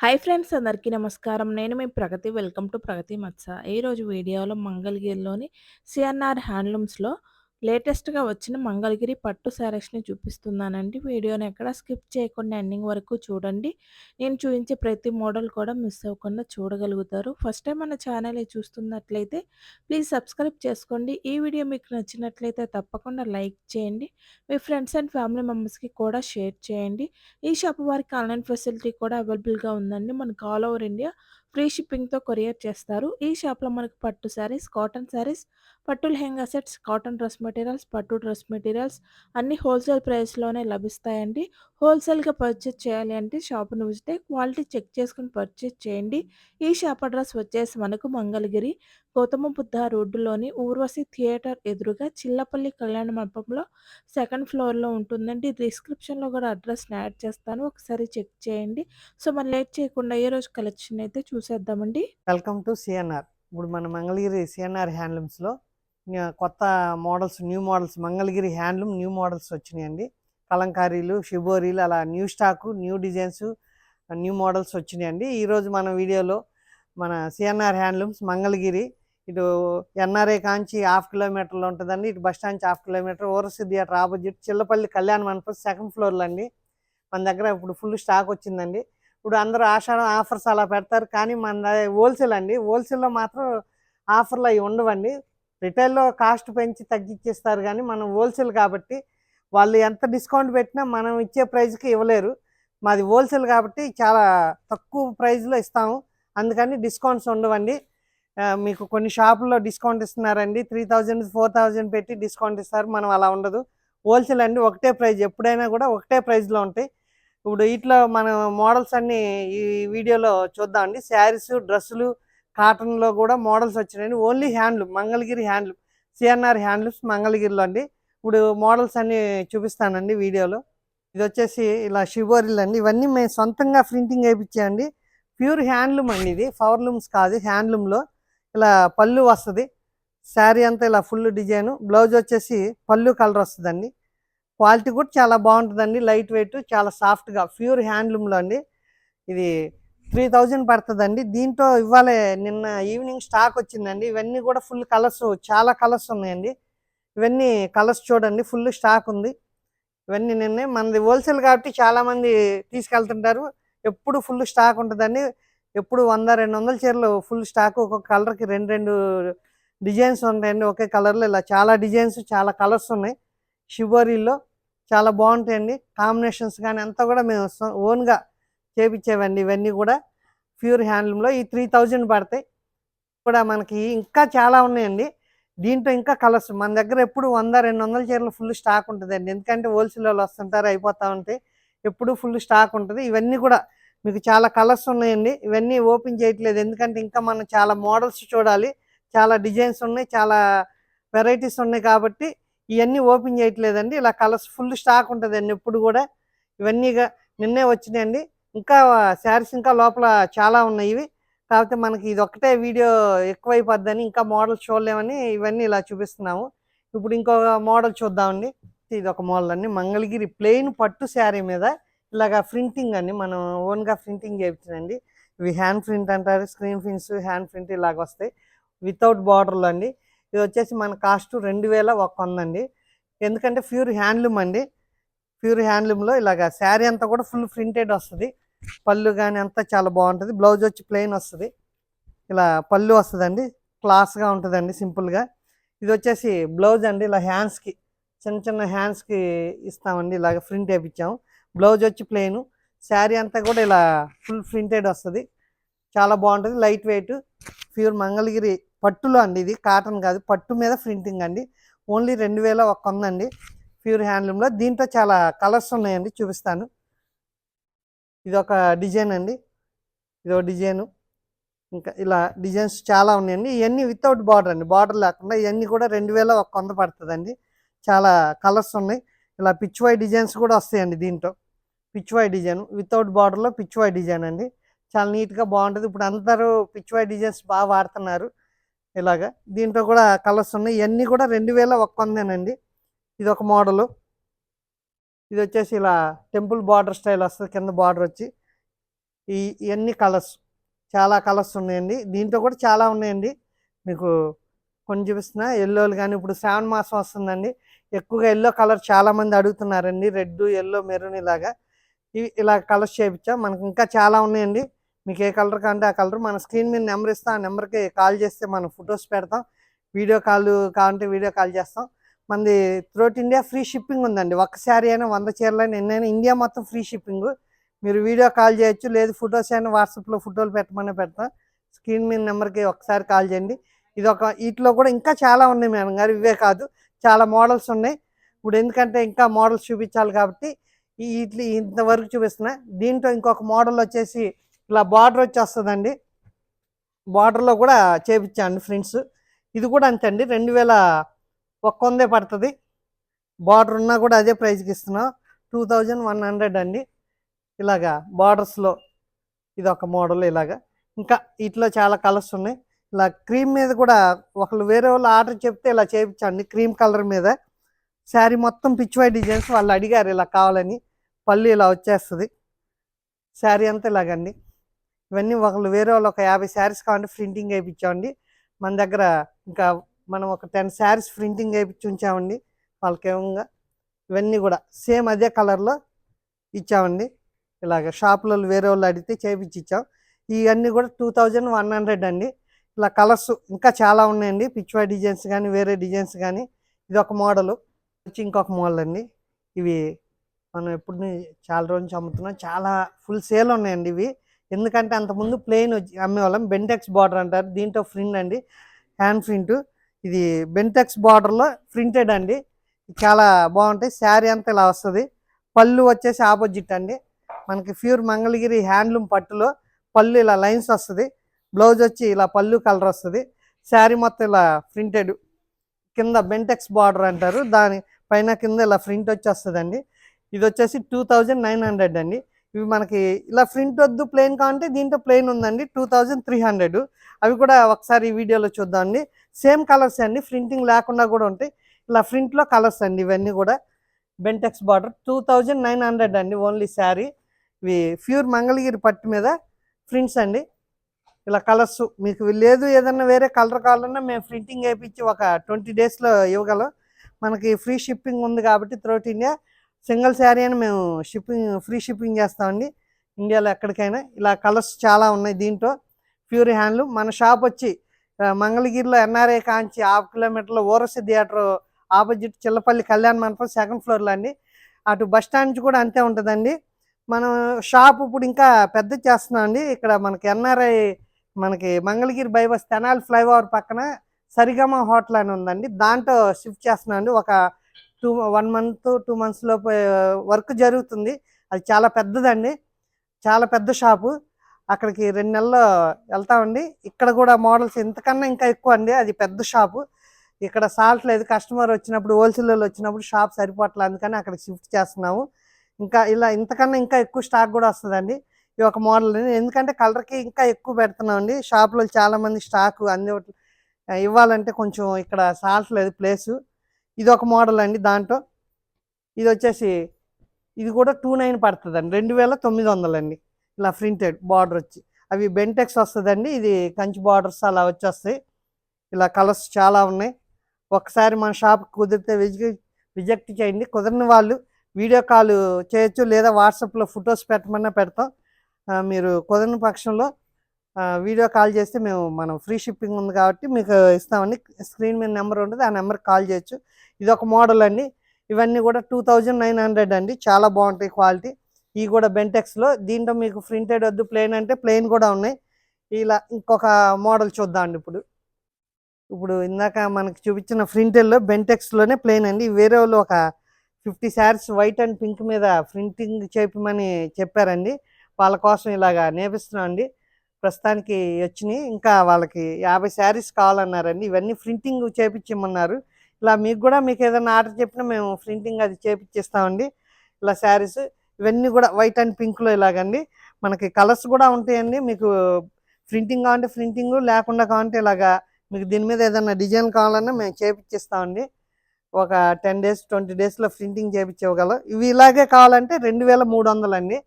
Hi friends అందరికీ నమస్కారం. నేను మీ ప్రగతి. వెల్కమ్ టు ప్రగతి మత్స. ఈరోజు వీడియోలో మంగళగిరిలోని సిఎన్ఆర్ హ్యాండ్లూమ్స్‌లో లేటెస్ట్‌గా వచ్చిన మంగళగిరి పట్టు శారీస్‌ని చూపిస్తున్నానండి. వీడియోని ఎక్కడ స్కిప్ చేయకుండా ఎండింగ్ వరకు చూడండి. నేను చూపించే ప్రతి మోడల్ కూడా మిస్ అవ్వకుండా చూడగలుగుతారు. ఫస్ట్ టైం మన ఛానల్ చూస్తున్నట్లయితే ప్లీజ్ సబ్స్క్రైబ్ చేసుకోండి. ఈ వీడియో మీకు నచ్చినట్లయితే తప్పకుండా లైక్ చేయండి. మీ ఫ్రెండ్స్ అండ్ ఫ్యామిలీ మెంబర్స్‌కి కూడా షేర్ చేయండి. ఈ షాప్ వారికి ఆన్‌లైన్ ఫెసిలిటీ కూడా అవైలబుల్‌గా ఉందండి. మనకు ఆల్ ఓవర్ ఇండియా ఫ్రీ షిప్పింగ్‌తో కొరియర్ చేస్తారు. ఈ షాప్‌లో మనకు పట్టు శారీస్, కాటన్ శారీస్, పట్టు lehenga sets, cotton dress materials, పట్టు డ్రెస్ మెటీరియల్స్ అన్నీ హోల్సేల్ ప్రైస్‌లోనే లభిస్తాయండి. హోల్సేల్‌గా పర్చేస్ చేయాలి అంటే షాప్ను విజిట్ క్వాలిటీ చెక్ చేసుకుని పర్చేస్ చేయండి. ఈ షాప్ అడ్రస్ వచ్చేసి మనకు మంగళగిరి గౌతమ బుద్ధ రోడ్డులోని ఊర్వశి థియేటర్ ఎదురుగా చిల్లపల్లి కళ్యాణ మండపంలో సెకండ్ ఫ్లోర్‌లో ఉంటుందండి. డిస్క్రిప్షన్‌లో కూడా అడ్రస్‌ని యాడ్ చేస్తాను. ఒకసారి చెక్ చేయండి. సో, మరి లేట్ చేయకుండా ఏ రోజు కలెక్షన్ అయితే చూసేద్దామండి. వెల్కమ్ టు సిఎన్ఆర్ ఇప్పుడు మన మంగళగిరి సిఎన్ఆర్ హ్యాండ్లూమ్స్లో కొత్త models new models Mangalagiri handloom new models వచ్చినాయండి. కలంకారీలు షిబోరీలు అలా new stock new designs new models వచ్చినాయండి. ఈరోజు మన వీడియోలో మన సిఎన్ఆర్ హ్యాండ్లూమ్స్ మంగళగిరి ఇటు ఎన్ఆర్ఏ కాంచి హాఫ్ కిలోమీటర్లో ఉంటుందండి. ఇటు bus stand half kilometre Orasi theatre opposite Chillapalli Kalyana Mandapam second ఫ్లోర్లో అండి. మన దగ్గర ఇప్పుడు ఫుల్ స్టాక్ వచ్చిందండి. ఇప్పుడు అందరూ ఆషాఢం ఆఫర్స్ అలా పెడతారు. కానీ మన హోల్సేల్ అండి. హోల్సేల్లో మాత్రం ఆఫర్లు అవి ఉండవండి. రిటైల్లో కాస్ట్ పెంచి తగ్గించేస్తారు కానీ మనం హోల్సేల్ కాబట్టి వాళ్ళు ఎంత డిస్కౌంట్ పెట్టినా మనం ఇచ్చే ప్రైస్కి ఇవ్వలేరు. మాది హోల్సేల్ కాబట్టి చాలా తక్కువ ప్రైస్లో ఇస్తాము. అందుకని డిస్కౌంట్స్ ఉండవండి. మీకు కొన్ని షాపుల్లో డిస్కౌంట్ ఇస్తున్నారండి. త్రీ థౌజండ్ ఫోర్ థౌజండ్ పెట్టి డిస్కౌంట్ ఇస్తారు. మనం అలా ఉండదు. హోల్సేల్ అండి. ఒకటే ప్రైజ్ ఎప్పుడైనా కూడా ఒకటే ప్రైస్లో ఉంటాయి. ఇప్పుడు ఇట్లా మన మోడల్స్ అన్ని ఈ వీడియోలో చూద్దామండి శారీస్ డ్రెస్సులు కాటన్లో కూడా మోడల్స్ వచ్చినాయండి. Only handloom Mangalagiri handloom CNR handlooms మంగళగిరిలో అండి. ఇప్పుడు మోడల్స్ అన్ని చూపిస్తానండి వీడియోలో. ఇది వచ్చేసి ఇలా షిబోరిల్ అండి. ఇవన్నీ మేము సొంతంగా ప్రింటింగ్ వేయించాయండి ప్యూర్ హ్యాండ్లూమ్ అండి ఇది. పవర్లూమ్స్ కాదు హ్యాండ్లూమ్లో ఇలా పళ్ళు వస్తుంది. శారీ అంతా ఇలా ఫుల్ డిజైన్. బ్లౌజ్ వచ్చేసి పళ్ళు కలర్ వస్తుందండి. క్వాలిటీ కూడా చాలా బాగుంటుందండి. లైట్ వెయిట్ చాలా సాఫ్ట్గా ప్యూర్ హ్యాండ్లూమ్లో అండి. ఇది త్రీ థౌజండ్ పడుతుందండి. దీంట్లో ఇవాళ నిన్న ఈవినింగ్ స్టాక్ వచ్చిందండి. ఇవన్నీ కూడా ఫుల్ కలర్స్ చాలా కలర్స్ ఉన్నాయండి. ఇవన్నీ కలర్స్ చూడండి ఫుల్ స్టాక్ ఉంది. ఇవన్నీ నిన్నే మనది హోల్సేల్ కాబట్టి చాలామంది తీసుకెళ్తుంటారు. ఎప్పుడు ఫుల్ స్టాక్ ఉంటుందండి. ఎప్పుడు వంద రెండు వందల చీరలు ఫుల్ స్టాక్. ఒక్కొక్క కలర్కి రెండు రెండు డిజైన్స్ ఉంటాయండి. ఒకే కలర్లో ఇలా చాలా డిజైన్స్ చాలా కలర్స్ ఉన్నాయి. షిబోరీలో చాలా బాగుంటాయండి. కాంబినేషన్స్ కానీ అంతా కూడా మేము ఓన్గా చేపించేవండి. ఇవన్నీ కూడా ప్యూర్ హ్యాండ్లూమ్లో. ఈ త్రీ థౌజండ్ పడతాయి. కూడా మనకి ఇంకా చాలా ఉన్నాయండి. దీంట్లో ఇంకా కలర్స్ మన దగ్గర ఎప్పుడు వంద రెండు వందల చీరలు ఫుల్ స్టాక్ ఉంటుందండి. ఎందుకంటే హోల్సేల్ వాళ్ళు వస్తుంటారు అయిపోతూ ఉంటాయి ఎప్పుడు ఫుల్ స్టాక్ ఉంటుంది. ఇవన్నీ కూడా మీకు చాలా కలర్స్ ఉన్నాయండి. ఇవన్నీ ఓపెన్ చేయట్లేదు. ఎందుకంటే ఇంకా మనం చాలా మోడల్స్ చూడాలి. చాలా డిజైన్స్ ఉన్నాయి. చాలా వెరైటీస్ ఉన్నాయి కాబట్టి ఇవన్నీ ఓపెన్ చేయట్లేదండి. ఇలా కలర్స్ ఫుల్ స్టాక్ ఉంటుందండి ఎప్పుడు కూడా. ఇవన్నీ నిన్నే వచ్చినాయండి. ఇంకా శారీస్ ఇంకా లోపల చాలా ఉన్నాయి ఇవి. కాకపోతే మనకి ఇది ఒక్కటే వీడియో ఎక్కువైపోద్దని ఇంకా మోడల్ చూడలేమని ఇవన్నీ ఇలా చూపిస్తున్నాము. ఇప్పుడు ఇంకొక మోడల్ చూద్దామండి. ఇది ఒక మోడల్ అండి. మంగళగిరి ప్లెయిన్ పట్టు శారీ మీద ఇలాగా ప్రింటింగ్ అండి. మనం ఓన్గా ప్రింటింగ్ చేయించండి ఇవి హ్యాండ్ ప్రింట్ అంటారు. స్క్రీన్ ప్రింట్స్ హ్యాండ్ ప్రింట్ ఇలాగ వస్తాయి. వితౌట్ బార్డర్లు అండి. ఇది వచ్చేసి మన కాస్ట్ రెండు వేల ఒక వందండి. ఎందుకంటే ప్యూర్ హ్యాండ్లూమ్ అండి. ప్యూర్ హ్యాండ్లూమ్లో ఇలాగ శారీ అంతా కూడా ఫుల్ ప్రింటెడ్ వస్తుంది. పళ్ళు కానీ అంతా చాలా బాగుంటుంది. బ్లౌజ్ వచ్చి ప్లెయిన్ వస్తుంది. ఇలా పళ్ళు వస్తుందండి. క్లాస్గా ఉంటుందండి సింపుల్గా ఇది వచ్చేసి బ్లౌజ్ అండి. ఇలా హ్యాండ్స్కి చిన్న చిన్న హ్యాండ్స్కి ఇస్తామండి. ఇలాగ ప్రింట్ వేయించాము బ్లౌజ్ వచ్చి ప్లెయిన్. శారీ అంతా కూడా ఇలా ఫుల్ ప్రింటెడ్ వస్తుంది. చాలా బాగుంటుంది. Light weight. ప్యూర్ మంగళగిరి పట్టులో అండి ఇది కాటన్ కాదు. పట్టు మీద ప్రింటింగ్ అండి. ఓన్లీ రెండు వేల ఒక్క ఉందండి. అండి ప్యూర్ హ్యాండ్లూమ్లో దీంట్లో చాలా కలర్స్ ఉన్నాయండి చూపిస్తాను. ఇది ఒక డిజైన్ అండి. ఇది ఒక డిజైను. ఇంకా ఇలా డిజైన్స్ చాలా ఉన్నాయండి. ఇవన్నీ వితౌట్ బార్డర్ అండి. బార్డర్ లేకుండా ఇవన్నీ కూడా రెండు వేల ఒక్క వంద పడుతుందండి. చాలా కలర్స్ ఉన్నాయి. ఇలా పిచ్వై డిజైన్స్ కూడా వస్తాయండి దీంట్లో. పిచ్వై డిజైన్. వితౌట్ బార్డర్లో పిచ్వై డిజైన్ అండి. చాలా నీట్గా బాగుంటుంది. ఇప్పుడు అందరూ పిచ్వై డిజైన్స్ బాగా వాడుతున్నారు. ఇలాగా. దీంట్లో కూడా కలర్స్ ఉన్నాయి. ఇవన్నీ కూడా రెండు వేల ఒక వందేనండి. ఇది ఒక మోడలు. ఇది వచ్చేసి ఇలా టెంపుల్ బార్డర్ స్టైల్ వస్తుంది. కింద బార్డర్ వచ్చి ఈ ఇవన్నీ కలర్స్ చాలా కలర్స్ ఉన్నాయండి. దీంట్లో కూడా చాలా ఉన్నాయండి. మీకు కొన్ని చూపిస్తున్నా. ఎల్లోలు కానీ ఇప్పుడు శ్రావణ మాసం వస్తుందండి. ఎక్కువగా ఎల్లో కలర్ చాలామంది అడుగుతున్నారండి. రెడ్ ఎల్లో మెరూన్ ఇలాగా. ఇవి ఇలా కలర్స్ చేయించాం. మనకి ఇంకా చాలా ఉన్నాయండి. మీకు ఏ కలర్ కావాలంటే ఆ కలర్ మన స్క్రీన్ మీద నెంబర్ ఇస్తాం ఆ నెంబర్కి కాల్ చేస్తే మనం ఫొటోస్ పెడతాం. వీడియో కాల్ కావాలంటే వీడియో కాల్ చేస్తాం. మనది త్రోట్ ఇండియా ఫ్రీ షిప్పింగ్ ఉందండి. ఒక్క శారీ అయినా వంద చీరలు అయినా ఎన్నైనా ఇండియా మొత్తం ఫ్రీ షిప్పింగ్. మీరు వీడియో కాల్ చేయొచ్చు లేదు ఫొటోస్ అయినా వాట్సాప్లో ఫోటోలు పెట్టమని పెడతాం. స్క్రీన్ మీద నెంబర్కి ఒకసారి కాల్ చేయండి. ఇది ఒక వీటిలో కూడా ఇంకా చాలా ఉన్నాయి మేడం గారు. ఇవే కాదు చాలా మోడల్స్ ఉన్నాయి. ఇప్పుడు ఎందుకంటే ఇంకా మోడల్స్ చూపించాలి కాబట్టి ఈ ఇంతవరకు చూపిస్తున్నా. దీంట్లో ఇంకొక మోడల్ వచ్చేసి ఇలా బార్డర్ వచ్చేస్తుందండి. బార్డర్లో కూడా చేపించాను ఫ్రెండ్స్ ఇది కూడా అంతే అండి. రెండు వేల ఒక్క వందే పడుతుంది. బార్డర్ ఉన్నా కూడా అదే ప్రైస్కి ఇస్తున్నాం. టూ థౌజండ్ వన్ హండ్రెడ్ అండి. ఇలాగా బార్డర్స్లో ఇది ఒక మోడల్ ఇలాగా. ఇంకా వీటిలో చాలా కలర్స్ ఉన్నాయి. ఇలా క్రీమ్ మీద కూడా ఒకళ్ళు వేరే వాళ్ళు ఆర్డర్ చెప్తే ఇలా చేయించండి క్రీమ్ కలర్ మీద. శారీ మొత్తం పిచ్చివై డిజైన్స్ వాళ్ళు అడిగారు ఇలా కావాలని. పళ్ళు ఇలా వచ్చేస్తుంది. శారీ అంతా ఇలాగండి. ఇవన్నీ ఒకళ్ళు వేరే వాళ్ళు ఒక యాభై శారీస్ కావాలంటే ప్రింటింగ్ వేయించామండి. మన దగ్గర ఇంకా మనం ఒక టెన్ శారీస్ ప్రింటింగ్ వేయించి ఉంచామండి వాళ్ళకి ఏమంగా ఇవన్నీ కూడా సేమ్ అదే కలర్లో ఇచ్చామండి. ఇలాగ షాపులలో వేరే వాళ్ళు అడిగితే చేపించి ఇచ్చాం. ఇవన్నీ కూడా టూ థౌజండ్ వన్ హండ్రెడ్ అండి. ఇలా కలర్స్ ఇంకా చాలా ఉన్నాయండి. పిచ్చివా డిజైన్స్ కానీ వేరే డిజైన్స్ కానీ. ఇది ఒక మోడలు. వచ్చి ఇంకొక మోడల్ అండి. ఇవి మనం ఎప్పుడు చాలా రోజు నుంచి అమ్ముతున్నాం. చాలా ఫుల్ సేల్ ఉన్నాయండి ఇవి. ఎందుకంటే అంతకుముందు ప్లెయిన్ వచ్చి అమ్మేవాళ్ళం బెంటెక్స్ బార్డర్ అంటారు. దీంట్లో ఫ్రింట్ అండి హ్యాండ్ ప్రింట్ ఇది బెంటెక్స్ బార్డర్లో ప్రింటెడ్ అండి. చాలా బాగుంటాయి. శారీ అంతా ఇలా వస్తుంది. పళ్ళు వచ్చేసి ఆపోజిట్ అండి. మనకి ప్యూర్ మంగళగిరి హ్యాండ్లూమ్ పట్టులో పళ్ళు ఇలా లైన్స్ వస్తుంది. బ్లౌజ్ వచ్చి ఇలా పళ్ళు కలర్ వస్తుంది. శారీ మొత్తం ఇలా ప్రింటెడ్ కింద బెంటెక్స్ బార్డర్ అంటారు. దాని పైన కింద ఇలా ప్రింట్ వచ్చి వస్తుందండి ఇది వచ్చేసి టూ థౌజండ్ నైన్ హండ్రెడ్ అండి. ఇవి మనకి ఇలా ప్రింట్ వద్దు ప్లెయిన్ కావాలంటే దీంట్లో ప్లెయిన్ ఉందండి టూ థౌజండ్ త్రీ హండ్రెడ్. అవి కూడా ఒకసారి ఈ వీడియోలో చూద్దామండి. సేమ్ కలర్స్ అండి ప్రింటింగ్ లేకుండా కూడా ఉంటాయి. ఇలా ప్రింట్లో కలర్స్ అండి ఇవన్నీ కూడా. Bentex border two thousand nine hundred అండి ఓన్లీ శారీ. ఇవి ప్యూర్ మంగళగిరి పట్టు మీద ప్రింట్స్ అండి. ఇలా కలర్స్ మీకు లేదు ఏదన్నా వేరే కలర్ కావాలన్నా మేము ప్రింటింగ్ వేయించి ఒక ట్వంటీ డేస్లో ఇవ్వగలం. మనకి ఫ్రీ షిప్పింగ్ ఉంది కాబట్టి త్రోట్ ఇండియా సింగిల్ శారీ అని మేము షిప్పింగ్ ఫ్రీ షిప్పింగ్ చేస్తామండి. ఇండియాలో ఎక్కడికైనా. ఇలా కలర్స్ చాలా ఉన్నాయి దీంట్లో. ప్యూర్ హ్యాండ్లు. మన షాప్ వచ్చి మంగళగిరిలో ఎన్ఆర్ఐ కాంచి హాఫ్ కిలోమీటర్లో ఓరసి theatre opposite Chillapalli Kalyana Mandapam second ఫ్లోర్లో అండి. అటు బస్ స్టాండ్ నుంచి కూడా అంతే ఉంటుందండి. మనం షాప్ ఇప్పుడు ఇంకా పెద్ద చేస్తున్నాం అండి ఇక్కడ మనకి ఎన్ఆర్ఐ మనకి మంగళగిరి బైబస్ తెనాలి ఫ్లైఓవర్ పక్కన సరిగమ హోటల్ అని ఉందండి. దాంట్లో షిఫ్ట్ చేస్తున్నాం అండి ఒక two one month two months లోపు వర్క్ జరుగుతుంది. అది చాలా పెద్దదండి. చాలా పెద్ద షాపు. అక్కడికి రెండు నెలలు వెళ్తామండి. ఇక్కడ కూడా మోడల్స్ ఇంతకన్నా ఇంకా ఎక్కువ అండి. అది పెద్ద షాపు. ఇక్కడ సాల్ట్ లేదు. కస్టమర్ వచ్చినప్పుడు హోల్సేలర్ వచ్చినప్పుడు షాప్ సరిపోవట్లేదు అందుకని అక్కడికి షిఫ్ట్ చేస్తున్నాము. ఇంకా ఇలా ఇంతకన్నా ఇంకా ఎక్కువ స్టాక్ కూడా వస్తుందండి ఈ ఒక మోడల్ ఎందుకంటే కలర్కి ఇంకా ఎక్కువ పెడుతున్నాం అండి షాప్లో చాలామంది స్టాక్ అంది ఇవ్వాలంటే కొంచెం ఇక్కడ సాల్ట్ లేదు ప్లేసు. ఇది ఒక మోడల్ అండి దాంట్లో. ఇది వచ్చేసి ఇది కూడా టూ నైన్ పడుతుంది అండి రెండు వేల తొమ్మిది వందలు అండి ఇలా ప్రింటెడ్ బార్డర్ వచ్చి. అవి బెంటెక్స్ వస్తుందండి. ఇది కంచి బార్డర్స్ అలా వచ్చేస్తాయి. ఇలా కలర్స్ చాలా ఉన్నాయి. ఒకసారి మన షాప్ కుదిరితే విజిట్ రిజెక్ట్ చేయండి. కుదరని వాళ్ళు వీడియో కాల్ చేయొచ్చు లేదా వాట్సాప్లో ఫొటోస్ పెట్టమన్నా పెడతాం. మీరు కుదరని పక్షంలో వీడియో కాల్ చేస్తే మేము మనం ఫ్రీ షిప్పింగ్ ఉంది కాబట్టి మీకు ఇస్తామండి. స్క్రీన్ మీద నెంబర్ ఉంటుంది ఆ నెంబర్కి కాల్ చేయొచ్చు. ఇది ఒక మోడల్ అండి. ఇవన్నీ కూడా టూ థౌజండ్ నైన్ హండ్రెడ్ అండి. చాలా బాగుంటాయి క్వాలిటీ. ఇవి కూడా బెంటెక్స్లో. దీంట్లో మీకు ప్రింటెడ్ వద్దు ప్లెయిన్ అంటే ప్లెయిన్ కూడా ఉన్నాయి. ఇలా ఇంకొక మోడల్ చూద్దాం అండి ఇప్పుడు. ఇప్పుడు ఇందాక మనకి చూపించిన ప్రింటెల్లో బెంటెక్స్లోనే ప్లెయిన్ అండి. వేరే వాళ్ళు ఒక fifty saris white and pink మీద ప్రింటింగ్ చేపమని చెప్పారండి. వాళ్ళ కోసం ఇలాగా నేపిస్తున్నాం అండి. ప్రస్తుతానికి వచ్చినాయి. ఇంకా వాళ్ళకి యాభై శారీస్ కావాలన్నారండి. ఇవన్నీ ప్రింటింగ్ చేపించమన్నారు ఇలా మీకు కూడా మీకు ఏదైనా ఆర్డర్ చెప్పినా మేము ప్రింటింగ్ అది చేపించేస్తామండి ఇలా శారీస్ ఇవన్నీ కూడా వైట్ అండ్ పింక్లో ఇలాగండి. మనకి కలర్స్ కూడా ఉంటాయండి. మీకు ప్రింటింగ్ కావాలంటే ప్రింటింగ్ లేకుండా కావాలంటే ఇలాగా మీకు దీని మీద ఏదైనా డిజైన్ కావాలన్నా మేము చేపించేస్తామండి ఒక టెన్ డేస్ ట్వంటీ డేస్లో ప్రింటింగ్ చేపించగలం ఇవి ఇలాగే కావాలంటే రెండు వేల మూడు వందలండి.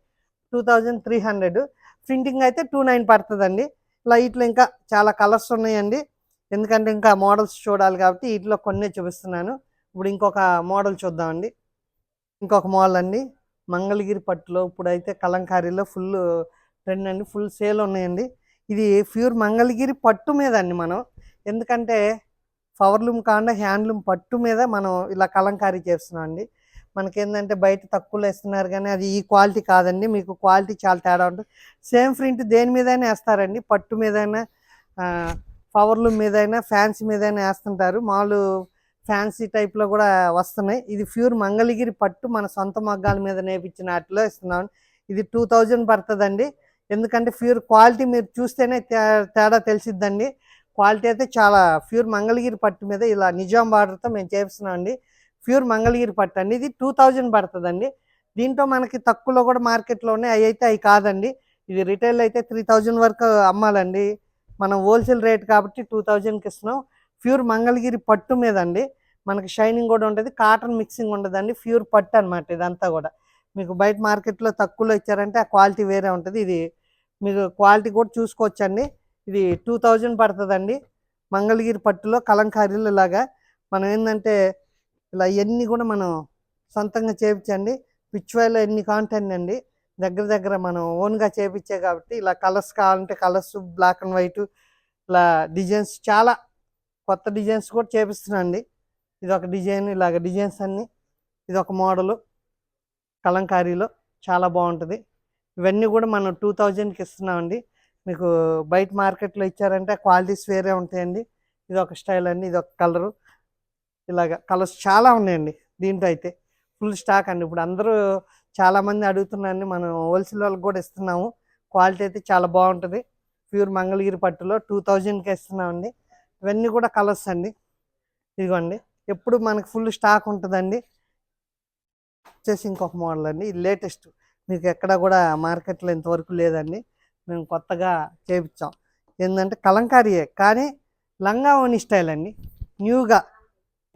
Two thousand three hundred. Printing అయితే టూ నైన్ పడుతుందండి. ఇలా ఇంకా చాలా కలర్స్ ఉన్నాయండి. ఎందుకంటే ఇంకా మోడల్స్ చూడాలి కాబట్టి వీటిలో కొన్నే చూపిస్తున్నాను. ఇప్పుడు ఇంకొక మోడల్ చూద్దామండి. ఇంకొక మోడల్ అండి. మంగళగిరి పట్టులో ఇప్పుడైతే కలంకారీలో ఫుల్ ట్రెండ్ అండి. ఫుల్ సేల్ ఉన్నాయండి. ఇది ప్యూర్ మంగళగిరి పట్టు మీద అండి మనం. ఎందుకంటే పవర్లూమ్ కాకుండా హ్యాండ్లూమ్ పట్టు మీద మనం ఇలా కలంకారీ చేస్తున్నాం అండి మనకేంటంటే బయట తక్కువలో ఇస్తున్నారు కానీ అది ఈ క్వాలిటీ కాదండి. మీకు క్వాలిటీ చాలా తేడా ఉంటుంది. సేమ్ ప్రింట్ దేని మీదైనా వేస్తారండి. పట్టు మీదైనా మీద మీదైనా ఫ్యాన్సీ మీదైనా వేస్తుంటారు. మామూలు ఫ్యాన్సీ టైప్లో కూడా వస్తున్నాయి. ఇది ప్యూర్ మంగళగిరి పట్టు మన సొంత మగ్గాల మీద నేపించిన వాటిలో ఇస్తున్నాం ఇది టూ థౌజండ్ పడుతుందండి. ఎందుకంటే ప్యూర్ క్వాలిటీ మీరు చూస్తేనే తే- తేడా తెలిసిద్దండి. క్వాలిటీ అయితే చాలా ప్యూర్ మంగళగిరి పట్టు మీద ఇలా నిజాం బార్డర్తో మేము చేపిస్తున్నాం అండి ప్యూర్ మంగళగిరి పట్టు అండి. ఇది టూ థౌజండ్ పడుతుందండి. దీంట్లో మనకి తక్కువలో కూడా మార్కెట్లో ఉన్నాయి అవి అయితే అవి కాదండి. ఇది రిటైల్ అయితే త్రీ థౌజండ్ వరకు అమ్మాలండి. మనం హోల్సేల్ రేట్ కాబట్టి టూ థౌజండ్కి ఇస్తున్నాం. ప్యూర్ మంగళగిరి పట్టు మీద అండి మనకి షైనింగ్ కూడా ఉంటుంది. కాటన్ మిక్సింగ్ ఉండదండి. ప్యూర్ పట్టు అనమాట ఇదంతా కూడా. మీకు బయట మార్కెట్లో తక్కువలో ఇచ్చారంటే ఆ క్వాలిటీ వేరే ఉంటుంది. ఇది మీకు క్వాలిటీ కూడా చూసుకోవచ్చండి. ఇది టూ థౌజండ్ పడుతుందండి. మంగళగిరి పట్టులో కలంకారీలు లాగా. మనం ఏంటంటే ఇలా ఇవన్నీ కూడా మనం సొంతంగా చేయించండి పిచ్చువాయిలో ఎన్ని కాంటెంట్ అండి. దగ్గర దగ్గర మనం ఓన్గా చేయించే కాబట్టి ఇలా కలర్స్ కావాలంటే కలర్స్ బ్లాక్ అండ్ వైట్ ఇలా డిజైన్స్ చాలా కొత్త డిజైన్స్ కూడా చేపిస్తున్నాను అండి. ఇది ఒక డిజైన్ ఇలాగ డిజైన్స్ అన్ని. ఇది ఒక మోడలు కలంకారీలో చాలా బాగుంటుంది. ఇవన్నీ కూడా మనం టూ థౌజండ్కి ఇస్తున్నామండి మీకు బయట మార్కెట్లో ఇచ్చారంటే క్వాలిటీస్ వేరే ఉంటాయండి. ఇది ఒక స్టైల్ అండి ఇది ఒక కలరు ఇలాగ కలర్స్ చాలా ఉన్నాయండి దీంట్లో అయితే ఫుల్ స్టాక్ అండి. ఇప్పుడు అందరూ చాలామంది అడుగుతున్నారండి మనం హోల్సేల్ వాళ్ళకి కూడా ఇస్తున్నాము. క్వాలిటీ అయితే చాలా బాగుంటుంది. ప్యూర్ మంగళగిరి పట్టులో టూ థౌజండ్కి ఇస్తున్నామండి. ఇవన్నీ కూడా కలర్స్ అండి. ఇదిగోండి. ఎప్పుడు మనకు ఫుల్ స్టాక్ ఉంటుందండి. వచ్చేసి ఇంకొక మోడల్ అండి. ఇది లేటెస్ట్. మీకు ఎక్కడ కూడా మార్కెట్లో ఇంతవరకు లేదండి. మేము కొత్తగా చేపించాం. ఏంటంటే కలంకారీయే. కానీ లంగా ఓని స్టైల్ అండి. న్యూగా.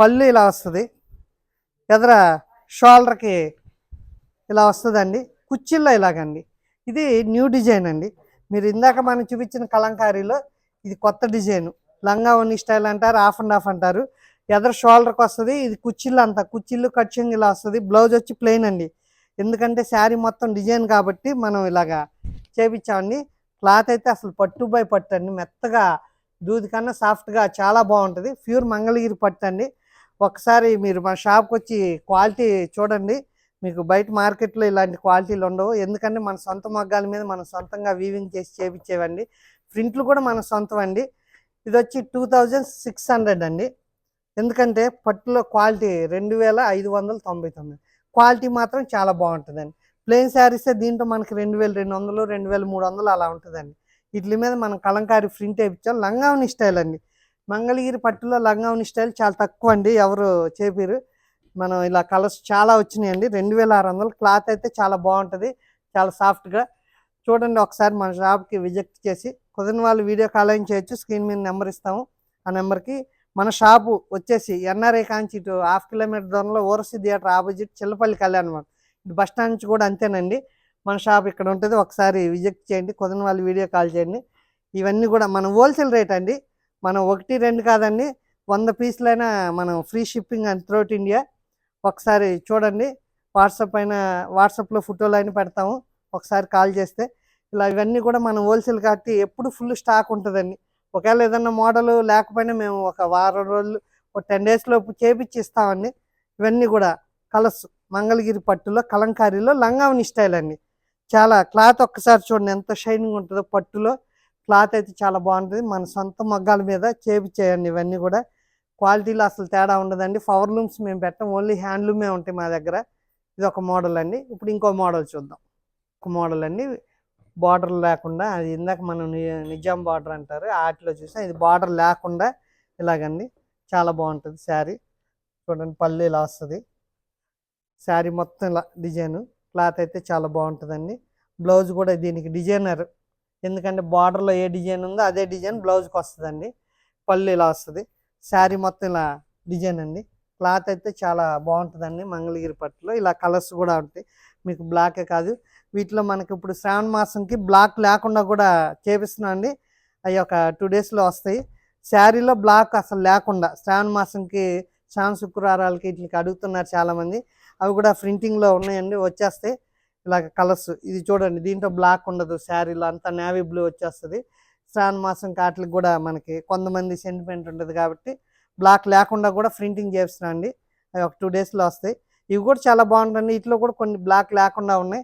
పళ్ళు ఇలా వస్తుంది. ఎదర షోల్డర్కి ఇలా వస్తుందండి. కుచ్చిల్లో ఇలాగండి. ఇది న్యూ డిజైన్ అండి. మీరు ఇందాక మనం చూపించిన కలంకారీలో ఇది కొత్త డిజైన్. లంగా ఉన్ని స్టైల్ అంటారు హాఫ్ అండ్ హాఫ్ అంటారు. ఎదర షోల్డర్కి వస్తుంది ఇది కుచ్చిళ్ళు అంతా. కుచ్చిళ్ళు కట్చింగ్ ఇలా వస్తుంది. బ్లౌజ్ వచ్చి ప్లెయిన్ అండి. ఎందుకంటే శారీ మొత్తం డిజైన్ కాబట్టి మనం ఇలాగా చేపించామండి. క్లాత్ అయితే అసలు పట్టు బై పట్టు అండి. మెత్తగా దూది కన్నా సాఫ్ట్గా చాలా బాగుంటుంది. ప్యూర్ మంగళగిరి పట్టు అండి. ఒకసారి మీరు మా షాప్కి వచ్చి క్వాలిటీ చూడండి. మీకు బయట మార్కెట్లో ఇలాంటి క్వాలిటీలు ఉండవు. ఎందుకంటే మన సొంత మగ్గాల మీద మనం సొంతంగా వీవింగ్ చేసి చేపించేవండి. ప్రింట్లు కూడా మన సొంతం అండి ఇది వచ్చి టూ థౌజండ్ సిక్స్ హండ్రెడ్ అండి. ఎందుకంటే పట్టులో క్వాలిటీ రెండు వేల ఐదు వందల తొంభై తొమ్మిది. క్వాలిటీ మాత్రం చాలా బాగుంటుందండి. ప్లెయిన్ శారీసే దీంట్లో మనకి రెండు వేల రెండు వందలు రెండు వేల మూడు వందలు అలా ఉంటుందండి. వీటి మీద మనం కలంకారీ ప్రింట్ వేయించాం లంగావని స్టైల్ అండి. మంగళగిరి పట్టులో లంగావుని స్టైల్ చాలా తక్కువ అండి ఎవరు చేపిరు మనం ఇలా కలర్స్ చాలా వచ్చినాయండి. రెండు వేల ఆరు వందలు. క్లాత్ అయితే చాలా బాగుంటుంది చాలా సాఫ్ట్గా. చూడండి ఒకసారి మన షాప్కి విజిట్ చేసి కుదిరిన వాళ్ళు వీడియో కాల్ అయిన చేయొచ్చు స్క్రీన్ మీద నెంబర్ ఇస్తాము. ఆ నెంబర్కి మన షాపు వచ్చేసి ఎన్ఆర్ఐ కాంచి ఇటు హాఫ్ కిలోమీటర్ దూరంలో ఓరసి థియేటర్ ఆపోజిట్ చిల్లపల్లి కళ్యాణ్ మనం బస్ స్టాండ్ నుంచి కూడా అంతేనండి. మన షాప్ ఇక్కడ ఉంటుంది ఒకసారి విజిట్ చేయండి కుదిరిన వాళ్ళు వీడియో కాల్ చేయండి. ఇవన్నీ కూడా మన హోల్సేల్ రేట్ అండి. మనం ఒకటి రెండు కాదండి. వంద పీసులైనా మనం free shipping and throughout India. ఒకసారి చూడండి. వాట్సాప్ అయినా వాట్సాప్లో ఫోటోలు అయినా పెడతాము. ఒకసారి కాల్ చేస్తే. ఇలా ఇవన్నీ కూడా మనం హోల్సేల్ కాబట్టి ఎప్పుడు ఫుల్ స్టాక్ ఉంటుందండి. ఒకవేళ ఏదన్నా మోడల్ లేకపోయినా మేము ఒక వారం రోజులు ఒక టెన్ డేస్ లోపు చేపించి ఇస్తామండి ఇవన్నీ కూడా కలర్స్ మంగళగిరి పట్టులో కలంకారీలో లంగావని స్టైల్ అండి. చాలా క్లాత్ ఒక్కసారి చూడండి. ఎంత షైనింగ్ ఉంటుందో పట్టులో. క్లాత్ అయితే చాలా బాగుంటుంది. మన సొంత మగ్గాల మీద చేపించేయండి ఇవన్నీ కూడా. క్వాలిటీలో అసలు తేడా ఉండదండి. పవర్ లూమ్స్ మేము పెట్టం. ఓన్లీ హ్యాండ్లూమే ఉంటాయి మా దగ్గర. ఇది ఒక మోడల్ అండి. ఇప్పుడు ఇంకో మోడల్ చూద్దాం. ఒక మోడల్ అండి. బార్డర్ లేకుండా అది ఇందాక మనం నిజాం బార్డర్ అంటారు. వాటిలో చూసాం ఇది బార్డర్ లేకుండా ఇలాగండి. చాలా బాగుంటుంది శారీ. చూడండి పళ్ళు ఇలా వస్తుంది. శారీ మొత్తం ఇలా డిజైన్. క్లాత్ అయితే చాలా బాగుంటుందండి. బ్లౌజ్ కూడా దీనికి డిజైనర్ ఎందుకంటే బార్డర్లో ఏ డిజైన్ ఉందో అదే డిజైన్ బ్లౌజ్కి వస్తుందండి. పళ్ళు ఇలా వస్తుంది. శారీ మొత్తం ఇలా డిజైన్ అండి. క్లాత్ అయితే చాలా బాగుంటుందండి మంగళగిరి పట్టులో. ఇలా కలర్స్ కూడా ఉంటాయి. మీకు బ్లాకే కాదు. వీటిలో మనకి ఇప్పుడు శ్రావణ మాసంకి బ్లాక్ లేకుండా కూడా చేపిస్తున్నాం అండి. అవి ఒక టూ డేస్లో వస్తాయి. శారీలో బ్లాక్ అసలు లేకుండా శ్రావణ మాసంకి శ్రావణ శుక్రవారాలకి వీటికి అడుగుతున్నారు చాలామంది. అవి కూడా ప్రింటింగ్లో ఉన్నాయండి. వచ్చేస్తాయి. ఇలాగ కలర్స్ ఇది చూడండి దీంట్లో బ్లాక్ ఉండదు శారీలో అంతా నేవీ బ్లూ వచ్చేస్తుంది. శ్రావణ మాసం కాట్లకి కూడా మనకి కొంతమంది సెంటిమెంట్ ఉంటుంది కాబట్టి బ్లాక్ లేకుండా కూడా ప్రింటింగ్ చేస్తున్నాం అండి. అవి ఒక టూ డేస్లో వస్తాయి. ఇవి కూడా చాలా బాగుంటుంది వీటిలో కూడా కొన్ని బ్లాక్ లేకుండా ఉన్నాయి.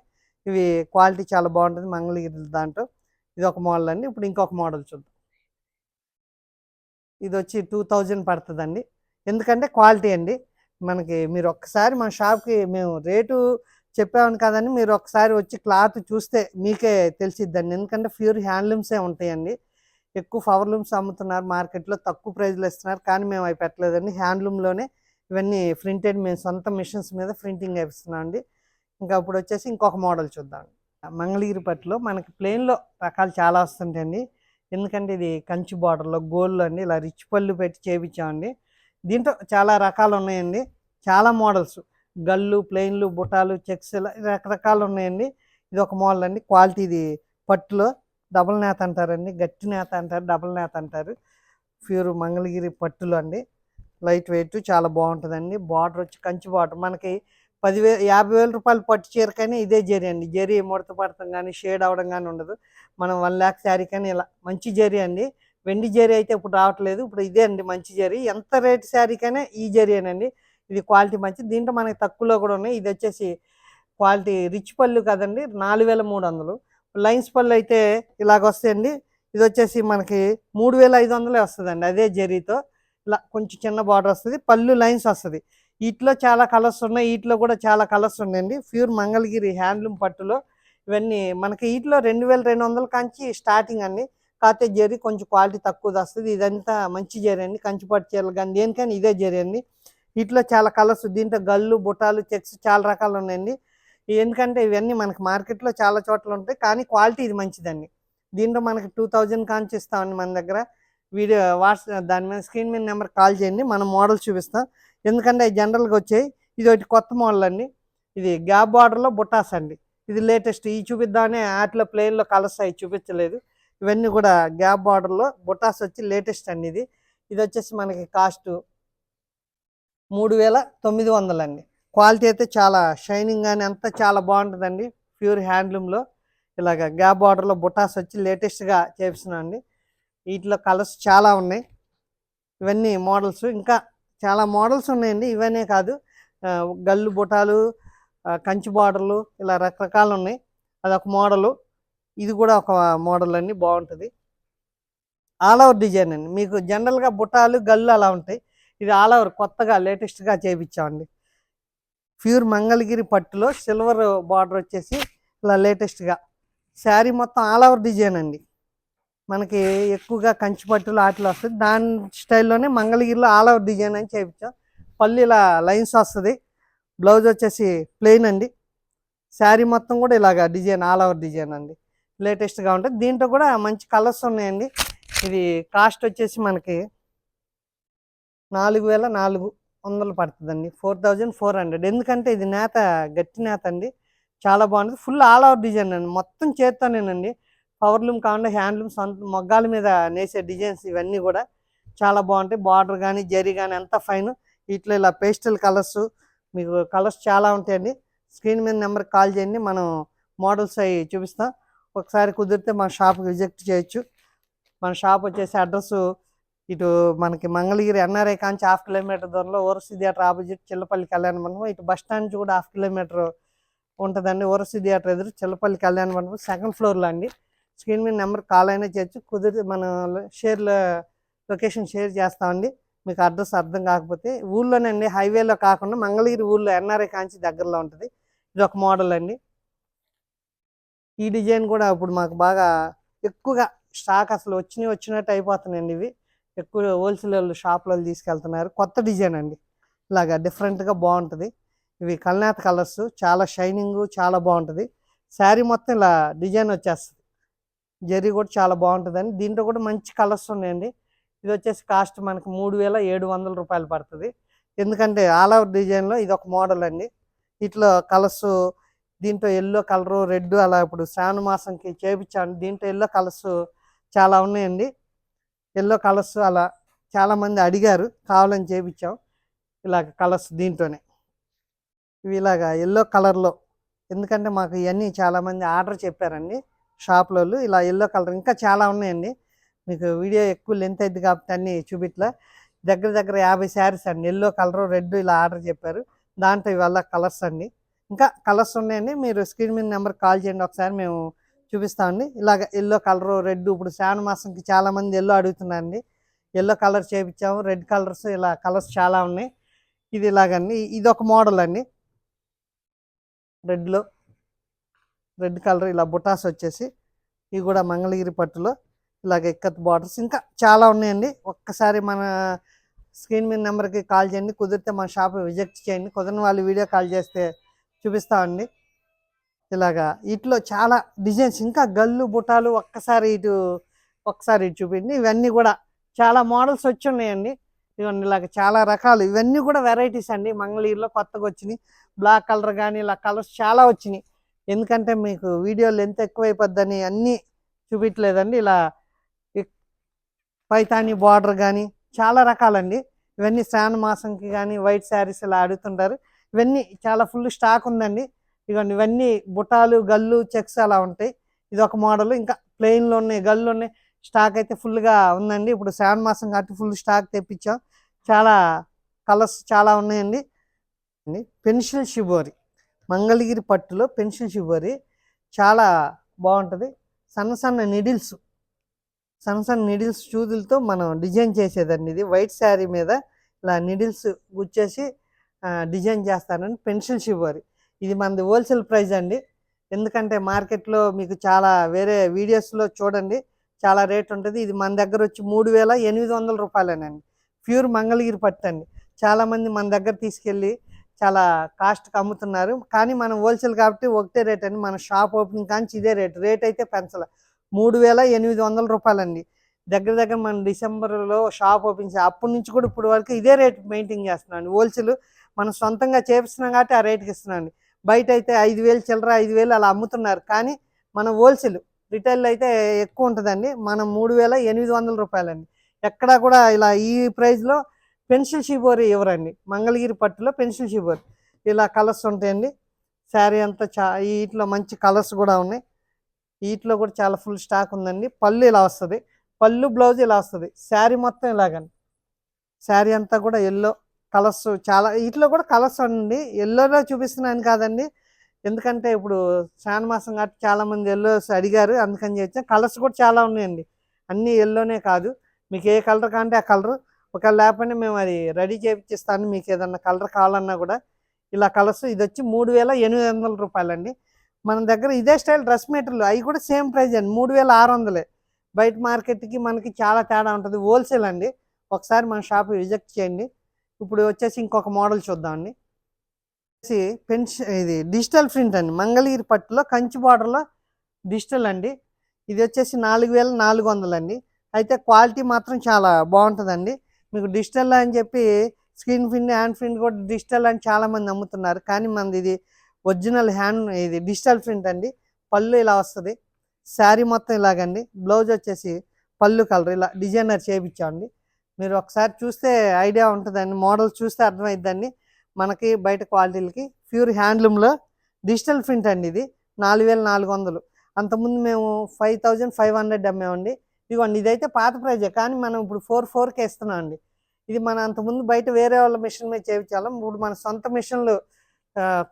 ఇవి క్వాలిటీ చాలా బాగుంటుంది మంగళగిరి దాంట్లో. ఇది ఒక మోడల్ అండి. ఇప్పుడు ఇంకొక మోడల్ చూద్దాం. ఇది వచ్చి టూ థౌజండ్ పడుతుందండి. ఎందుకంటే క్వాలిటీ అండి. మనకి మీరు ఒక్కసారి మన షాప్కి మేము రేటు చెప్పామని కదండి. మీరు ఒకసారి వచ్చి క్లాత్ చూస్తే మీకే తెలిసిద్దండి. ఎందుకంటే ప్యూర్ హ్యాండ్లూమ్సే ఉంటాయండి. ఎక్కువ పవర్లూమ్స్ అమ్ముతున్నారు. మార్కెట్లో తక్కువ ప్రైజ్లో ఇస్తున్నారు. కానీ మేము అవి పెట్టలేదండి. హ్యాండ్లూమ్లోనే ఇవన్నీ ప్రింటెడ్ మేము సొంత మిషన్స్ మీద ప్రింటింగ్ వేపిస్తున్నాం అండి. ఇంకా ఇప్పుడు వచ్చేసి ఇంకొక మోడల్ చూద్దాం. మంగళగిరి పట్టులో మనకి ప్లెయిన్లో రకాలు చాలా వస్తుంటాయండి. ఎందుకంటే ఇది కంచి బార్డర్లో గోల్డ్ అండి. ఇలా రిచ్ పళ్ళు పెట్టి చేపించామండి. దీంట్లో చాలా రకాలు ఉన్నాయండి. చాలా మోడల్స్. గళ్ళు ప్లెయిన్లు బుటాలు చెక్స్ ఇలా రకరకాలు ఉన్నాయండి. ఇది ఒక మోడల్ అండి. క్వాలిటీ ఇది పట్టులో డబుల్ నేత అంటారండి. గట్టి నేత అంటారు డబుల్ నేత అంటారు. ప్యూర్ మంగళగిరి పట్టులు అండి. లైట్ వెయిట్ చాలా బాగుంటుందండి. బార్డర్ వచ్చి కంచి బార్డర్. మనకి పదివే యాభై వేల రూపాయలు పట్టు చీర కానీ ఇదే జరీ అండి. జరీ ముడత పడతాం కానీ షేడ్ అవడం కానీ ఉండదు. మనం వన్ ల్యాక్ శారీ కానీ ఇలా మంచి జరీ అండి. వెండి జరీ అయితే ఇప్పుడు రావట్లేదు. ఇప్పుడు ఇదే అండి మంచి జరీ. ఎంత రేట్ శారీకైనా ఈ జరీనేనండి ఇది క్వాలిటీ మంచి దీంట్లో మనకి తక్కువలో కూడా ఉన్నాయి. ఇది వచ్చేసి క్వాలిటీ రిచ్ పళ్ళు కదండి. నాలుగు వేల మూడు వందలు. లైన్స్ పళ్ళు అయితే ఇలాగ వస్తాయండి. ఇది వచ్చేసి మనకి మూడు వేల ఐదు వందలే వస్తుందండి. అదే జరీతో. ఇలా కొంచెం చిన్న బార్డర్ వస్తుంది. పళ్ళు లైన్స్ వస్తుంది. వీటిలో చాలా కలర్స్ ఉన్నాయి. వీటిలో కూడా చాలా కలర్స్ ఉన్నాయండి. ప్యూర్ మంగళగిరి హ్యాండ్లూమ్ పట్టులో ఇవన్నీ మనకి వీటిలో రెండు వేల రెండు వందల కంచి స్టార్టింగ్ అండి. కాకపోతే జరీ కొంచెం క్వాలిటీ తక్కువ వస్తుంది. ఇదంతా మంచి జరీ అండి. కంచి పట్టు చీరలు కానీ దేనికైనా ఇదే జరీ అండి. వీటిలో చాలా కలర్స్ దీంట్లో గళ్ళు బుటాలు చెక్స్ చాలా రకాలు ఉన్నాయండి. ఎందుకంటే ఇవన్నీ మనకి మార్కెట్లో చాలా చోట్ల ఉంటాయి. కానీ క్వాలిటీ ఇది మంచిదండి. దీంట్లో మనకి టూ థౌజండ్ కాంచి ఇస్తామండి మన దగ్గర. వీడియో వాట్సాప్ దాని మీద స్క్రీన్ మీద నెంబర్ కాల్ చేయండి. మనం మోడల్ చూపిస్తాం. ఎందుకంటే అవి జనరల్గా వచ్చాయి. ఇది ఒకటి కొత్త మోడల్ అండి. ఇది గ్యాప్ బార్డర్లో బుటాస్ అండి. ఇది లేటెస్ట్. ఈ చూపిద్దామని వాటిలో ప్లేన్లో కలర్స్ అవి చూపించలేదు. ఇవన్నీ కూడా గ్యాప్ బార్డర్లో బుటాస్ వచ్చి లేటెస్ట్ అండి ఇది. ఇది వచ్చేసి మనకి కాస్ట్ మూడు వేల తొమ్మిది వందలండి. క్వాలిటీ అయితే చాలా షైనింగ్ కానీ అంతా చాలా బాగుంటుందండి. ప్యూర్ హ్యాండ్లూమ్లో ఇలాగ గ్యాప్ బార్డర్లో బుటాస్ వచ్చి లేటెస్ట్గా చేపిస్తున్నాం అండి వీటిలో కలర్స్ చాలా ఉన్నాయి. ఇవన్నీ మోడల్స్ ఇంకా చాలా మోడల్స్ ఉన్నాయండి. ఇవనే కాదు గల్లు బుటాలు కంచి బార్డర్లు ఇలా రకరకాలు ఉన్నాయి. అదొక మోడలు. ఇది కూడా ఒక మోడల్ అండి బాగుంటుంది. ఆల్ ఓవర్ డిజైన్ అండి. మీకు జనరల్గా బుటాలు గల్లు అలా ఉంటాయి. ఇది ఆల్ ఓవర్ కొత్తగా లేటెస్ట్గా చేయించామండి ప్యూర్ మంగళగిరి పట్టులో సిల్వర్ బార్డర్ వచ్చేసి ఇలా లేటెస్ట్గా. శారీ మొత్తం ఆల్ ఓవర్ డిజైన్ అండి. మనకి ఎక్కువగా కంచి పట్టులు ఆటలు వస్తుంది దాని స్టైల్లోనే మంగళగిరిలో ఆల్ ఓవర్ డిజైన్ అని చేయించాం పళ్ళు ఇలా లైన్స్ వస్తుంది. బ్లౌజ్ వచ్చేసి ప్లెయిన్ అండి. శారీ మొత్తం కూడా ఇలాగా డిజైన్ ఆల్ ఓవర్ డిజైన్ అండి. లేటెస్ట్గా ఉంటుంది. దీంట్లో కూడా మంచి కలర్స్ ఉన్నాయండి. ఇది కాస్ట్ వచ్చేసి మనకి నాలుగు వేల నాలుగు వందలు పడుతుందండి. Four thousand four hundred. ఎందుకంటే ఇది నేత గట్టి నేత అండి. చాలా బాగుంటుంది ఫుల్ ఆల్ ఓవర్ డిజైన్ అండి. మొత్తం చేత్తోనేనండి. నేనండి పవర్లూమ్ కాకుండా హ్యాండ్లూమ్ సొంత మొగ్గాల మీద నేసే డిజైన్స్ ఇవన్నీ కూడా చాలా బాగుంటాయి. బార్డర్ కానీ జరీ కానీ ఎంత ఫైన్. ఇట్లా ఇలా పేస్టల్ కలర్స్ మీకు కలర్స్ చాలా ఉంటాయండి. స్క్రీన్ మీద నెంబర్ కాల్ చేయండి. మనం మోడల్స్ అవి చూపిస్తాం. ఒకసారి కుదిరితే మన షాప్కి విజిట్ చేయొచ్చు. మన షాప్ వచ్చేసి అడ్రస్ ఇటు మనకి Mangalagiri NRI Kanchi half kilometre దూరంలో ఓరసి థియేటర్ ఆపోజిట్ చిల్లపల్లి కళ్యాణ మండపం. ఇటు బస్ స్టాండ్ నుంచి కూడా హాఫ్ కిలోమీటర్ ఉంటుందండి. ఓరసి థియేటర్ ఎదురు చిల్లపల్లి కళ్యాణ మండపం సెకండ్ ఫ్లోర్లో అండి. స్క్రీన్ మీద నెంబర్ కాల్ అయినా చేయొచ్చు. కుదిరితే మన షేర్లో లొకేషన్ షేర్ చేస్తామండి. మీకు అడ్రస్ అర్థం కాకపోతే ఊళ్ళోనే అండి. హైవేలో కాకుండా మంగళగిరి ఊళ్ళో ఎన్ఆర్ఐ కాంచి దగ్గరలో ఉంటుంది. ఇది ఒక మోడల్ అండి. ఈ డిజైన్ కూడా ఇప్పుడు మాకు బాగా ఎక్కువగా స్టాక్ అసలు వచ్చినవి వచ్చినట్టు అయిపోతున్నాయండి ఇవి. ఎక్కువ హోల్సేల్ షాప్లో తీసుకెళ్తున్నారు. కొత్త డిజైన్ అండి. ఇలాగా డిఫరెంట్గా బాగుంటుంది. ఇవి కల్నాథ్ కలర్స్ చాలా షైనింగ్ చాలా బాగుంటుంది. శారీ మొత్తం ఇలా డిజైన్ వచ్చేస్తుంది. జరీ కూడా చాలా బాగుంటుందండి దీంట్లో కూడా మంచి కలర్స్ ఉన్నాయండి. ఇది వచ్చేసి కాస్ట్ మనకి మూడు వేల ఏడు వందల రూపాయలు పడుతుంది. ఎందుకంటే ఆల్ ఓవర్ డిజైన్లో ఇది ఒక మోడల్ అండి. ఇట్లా కలర్స్ దీంట్లో ఎల్లో కలరు రెడ్ అలా ఇప్పుడు శ్రావణ మాసంకి చేపించాను. దీంట్లో ఎల్లో కలర్స్ చాలా ఉన్నాయండి. ఎల్లో కలర్స్ అలా చాలామంది అడిగారు కావాలని చేపించాం. ఇలాగ కలర్స్ దీంట్లోనే. ఇవి ఇలాగా ఎల్లో కలర్లో. ఎందుకంటే మాకు ఇవన్నీ చాలామంది ఆర్డర్ చెప్పారండి షాప్లో ఇలా ఎల్లో కలర్ ఇంకా చాలా ఉన్నాయండి. మీకు వీడియో ఎక్కువ లెంత్ అయింది కాబట్టి అన్నీ చూపిట్లా. దగ్గర దగ్గర యాభై శారీస్ అండి. ఎల్లో కలర్ రెడ్ ఇలా ఆర్డర్ చెప్పారు. దాంట్లో ఇవల్ల కలర్స్ అండి. ఇంకా కలర్స్ ఉన్నాయండి. మీరు స్క్రీన్ మీద నెంబర్ కాల్ చేయండి. ఒకసారి మేము చూపిస్తామండి ఇలాగ ఎల్లో కలర్ రెడ్ ఇప్పుడు శ్రావణ మాసంకి చాలామంది ఎల్లో అడుగుతున్నారండి. ఎల్లో కలర్ చేయించాము రెడ్ కలర్స్ ఇలా కలర్స్ చాలా ఉన్నాయి. ఇది ఇలాగండి. ఇది ఒక మోడల్ అండి. రెడ్లో రెడ్ కలర్ ఇలా బుటాస్ వచ్చేసి ఇవి కూడా మంగళగిరి పట్టులో ఇలాగ ఇక్కత్ బార్డర్స్ ఇంకా చాలా ఉన్నాయండి. ఒక్కసారి మన స్క్రీన్ మీద నెంబర్కి కాల్ చేయండి. కుదిరితే మన షాప్ విజిట్ చేయండి. కుదిరిన వాళ్ళు వీడియో కాల్ చేస్తే చూపిస్తామండి ఇలాగా ఇట్లో చాలా డిజైన్స్ ఇంకా గల్లు బుటాలు ఒక్కసారి ఇటు ఒకసారి ఇటు చూపిండి ఇవన్నీ కూడా చాలా మోడల్స్ వచ్చి ఉన్నాయండి ఇవన్నీ ఇలాగ చాలా రకాలు. ఇవన్నీ కూడా వెరైటీస్ అండి. మంగళగిరిలో కొత్తగా వచ్చినాయి. బ్లాక్ కలర్ కానీ ఇలా కలర్స్ చాలా వచ్చినాయి. ఎందుకంటే మీకు వీడియో లెంత్ ఎక్కువైపోద్దని అన్నీ చూపించలేదండి. ఇలా పైతాని బార్డర్ కానీ చాలా రకాలండి. ఇవన్నీ శ్రావణ మాసంకి కానీ వైట్ శారీస్ ఇలా అడుగుతుంటారు ఇవన్నీ చాలా ఫుల్ స్టాక్ ఉందండి. ఇవన్నీ ఇవన్నీ బుటాలు గల్లు చెక్స్ అలా ఉంటాయి. ఇది ఒక మోడల్. ఇంకా ప్లెయిన్లో ఉన్నాయి గల్లు ఉన్నాయి. స్టాక్ అయితే ఫుల్గా ఉందండి. ఇప్పుడు శ్రావణ మాసం కాబట్టి ఫుల్ స్టాక్ తెప్పించాం. చాలా కలర్స్ చాలా ఉన్నాయండి. Pencil shibori. మంగళగిరి పట్టులో పెన్సిల్ షిబోరి. చాలా బాగుంటుంది. సన్న సన్న నిడిల్స్ సన్న సన్న నిడిల్స్ చూదులతో మనం డిజైన్ చేసేదండి ఇది. వైట్ శారీ మీద ఇలా నిడిల్స్ గుచ్చేసి డిజైన్ చేస్తారండి పెన్సిల్ షిబోరి. ఇది మనది హోల్సేల్ ప్రైస్ అండి. ఎందుకంటే మార్కెట్లో మీకు చాలా వేరే వీడియోస్లో చూడండి. చాలా రేట్ ఉంటుంది. ఇది మన దగ్గర వచ్చి మూడు వేల ఎనిమిది వందల రూపాయలేనండి. ప్యూర్ మంగళగిరి పట్టు అండి. చాలామంది మన దగ్గర తీసుకెళ్ళి చాలా కాస్ట్కి అమ్ముతున్నారు. కానీ మనం హోల్సేల్ కాబట్టి ఒకటే రేట్ అండి. మన షాప్ ఓపెనింగ్ కానీ ఇదే రేట్. రేట్ అయితే పెంచాలి. మూడు వేల ఎనిమిది వందల రూపాయలండి. దగ్గర దగ్గర మనం డిసెంబర్లో షాప్ ఓపెన్ చేసి అప్పటి నుంచి కూడా ఇప్పుడు వరకు ఇదే రేట్ మెయింటైన్ చేస్తున్నాను. హోల్సేల్ మనం సొంతంగా చేపిస్తున్నాం కాబట్టి ఆ రేట్కి ఇస్తున్నాను. బయట అయితే ఐదు వేలు చిల్లర ఐదు వేలు అలా అమ్ముతున్నారు. కానీ మన హోల్సేల్ రిటైల్ అయితే ఎక్కువ ఉంటుందండి. మనం మూడు వేల ఎనిమిది వందల రూపాయలండి. ఎక్కడా కూడా ఇలా ఈ ప్రైస్లో పెన్సిల్ షిబోరి ఇవ్వరండి. మంగళగిరి పట్టులో పెన్సిల్ షీబోర్. ఇలా కలర్స్ ఉంటాయండి. శారీ అంతా చా వీటిలో మంచి కలర్స్ కూడా ఉన్నాయి. వీటిలో కూడా చాలా ఫుల్ స్టాక్ ఉందండి. పళ్ళు ఇలా వస్తుంది. పళ్ళు బ్లౌజ్ ఇలా వస్తుంది. శారీ మొత్తం ఇలాగండి. శారీ అంతా కూడా ఎల్లో. కలర్స్ చాలా వీటిలో కూడా కలర్స్ అండి. ఎల్లోలో చూపిస్తున్నాను కాదండి. ఎందుకంటే ఇప్పుడు శ్రావణ మాసం కాబట్టి చాలా మంది ఎల్లోస్ అడిగారు. అందుకని చెప్పి కలర్స్ కూడా చాలా ఉన్నాయండి. అన్నీ ఎల్లోనే కాదు. మీకు ఏ కలర్ కాంటే ఆ కలర్. ఒకవేళ లేకపోయినా మేము అది రెడీ చేయించిస్తాను మీకు ఏదన్నా కలర్ కావాలన్నా కూడా ఇలా కలర్స్. ఇది వచ్చి మూడు వేల ఎనిమిది వందల రూపాయలండి. మన దగ్గర ఇదే స్టైల్ డ్రెస్ మెటీరియల్. అవి కూడా సేమ్ ప్రైస్ అండి. మూడు వేల ఆరు వందలే. బయట మార్కెట్కి మనకి చాలా తేడా ఉంటుంది. హోల్సేల్ అండి. ఒకసారి మన షాప్ విజిట్ చేయండి. ఇప్పుడు వచ్చేసి ఇంకొక మోడల్ చూద్దామండి. వచ్చేసి పెన్షన్ ఇది డిజిటల్ ప్రింట్ అండి. మంగళగిరి పట్టులో కంచి బార్డర్లో డిజిటల్ అండి. ఇది వచ్చేసి నాలుగు వేల నాలుగు వందలు అండి అయితే క్వాలిటీ మాత్రం చాలా బాగుంటుందండి. మీకు డిజిటల్ అని చెప్పి స్క్రీన్ ప్రింట్ హ్యాండ్ ప్రింట్ కూడా డిజిటల్ అని చాలామంది అమ్ముతున్నారు కానీ మనది ఇది ఒరిజినల్ హ్యాండ్ ఇది డిజిటల్ ప్రింట్ అండి. పళ్ళు ఇలా వస్తుంది. శారీ మొత్తం ఇలాగండి. బ్లౌజ్ వచ్చేసి పళ్ళు కలర్ ఇలా డిజైనర్ చేయించామండి మీరు ఒకసారి చూస్తే ఐడియా ఉంటుందండి. మోడల్ చూస్తే అర్థమైద్దండి మనకి బయట క్వాలిటీలకి ప్యూర్ హ్యాండ్లూమ్లో డిజిటల్ ప్రింట్ అండి ఇది. నాలుగు వేల నాలుగు వందలు. అంతకుముందు మేము ఫైవ్ థౌజండ్ ఫైవ్ హండ్రెడ్ అమ్మామండి ఇదిగోండి ఇదైతే పాత ప్రైజే కానీ మనం ఇప్పుడు ఫోర్ ఫోర్కి ఇస్తున్నాం అండి ఇది మన అంతకుముందు బయట వేరే వాళ్ళ మిషన్ మీద చేయించాలం ఇప్పుడు మన సొంత మిషన్లు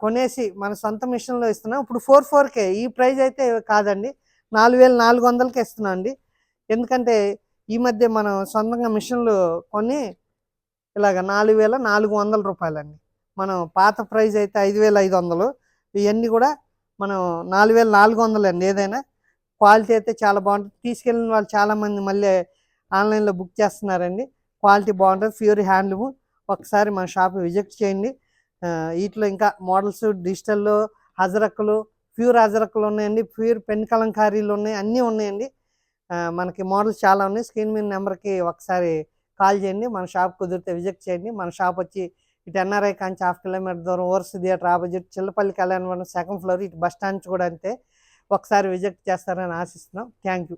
కొనేసి మన సొంత మిషన్లో ఇస్తున్నాం. ఇప్పుడు ఫోర్ ఫోర్కే. ఈ ప్రైజ్ అయితే కాదండి. నాలుగు వేల నాలుగు వందలకి ఇస్తున్నాం అండి ఎందుకంటే ఈ మధ్య మనం సొంతంగా మిషన్లు కొని ఇలాగ నాలుగు వేల నాలుగు వందల రూపాయలండి. మనం పాత ప్రైస్ అయితే ఐదు వేల ఐదు వందలు. ఇవన్నీ కూడా మనం నాలుగు వేల నాలుగు వందలు అండి ఏదైనా. క్వాలిటీ అయితే చాలా బాగుంటుంది. తీసుకెళ్ళిన వాళ్ళు చాలామంది మళ్ళీ ఆన్లైన్లో బుక్ చేస్తున్నారండి. క్వాలిటీ బాగుంటుంది. Pure handloom. ఒకసారి మన షాప్ విజిట్ చేయండి. వీటిలో ఇంకా మోడల్స్ డిజిటల్లో హజరక్కులు ప్యూర్ హజరక్కులు ఉన్నాయండి. ప్యూర్ పెన్ కలంకారీలు ఉన్నాయి. అన్నీ ఉన్నాయండి. మనకి మోడల్స్ చాలా ఉన్నాయి. స్క్రీన్ మీద నెంబర్కి ఒకసారి కాల్ చేయండి. మన షాప్ కుదిరితే విజిట్ చేయండి. మన షాప్ వచ్చి ఇటు ఎన్ఆర్ఐ కాంచి హాఫ్ కిలోమీటర్ దూరం overs theatre opposite Chillapalli Kalyana second floor ఇటు బస్ స్టాండ్ కూడా అంతే ఒకసారి విజిట్ చేస్తారని ఆశిస్తున్నాం. Thank you.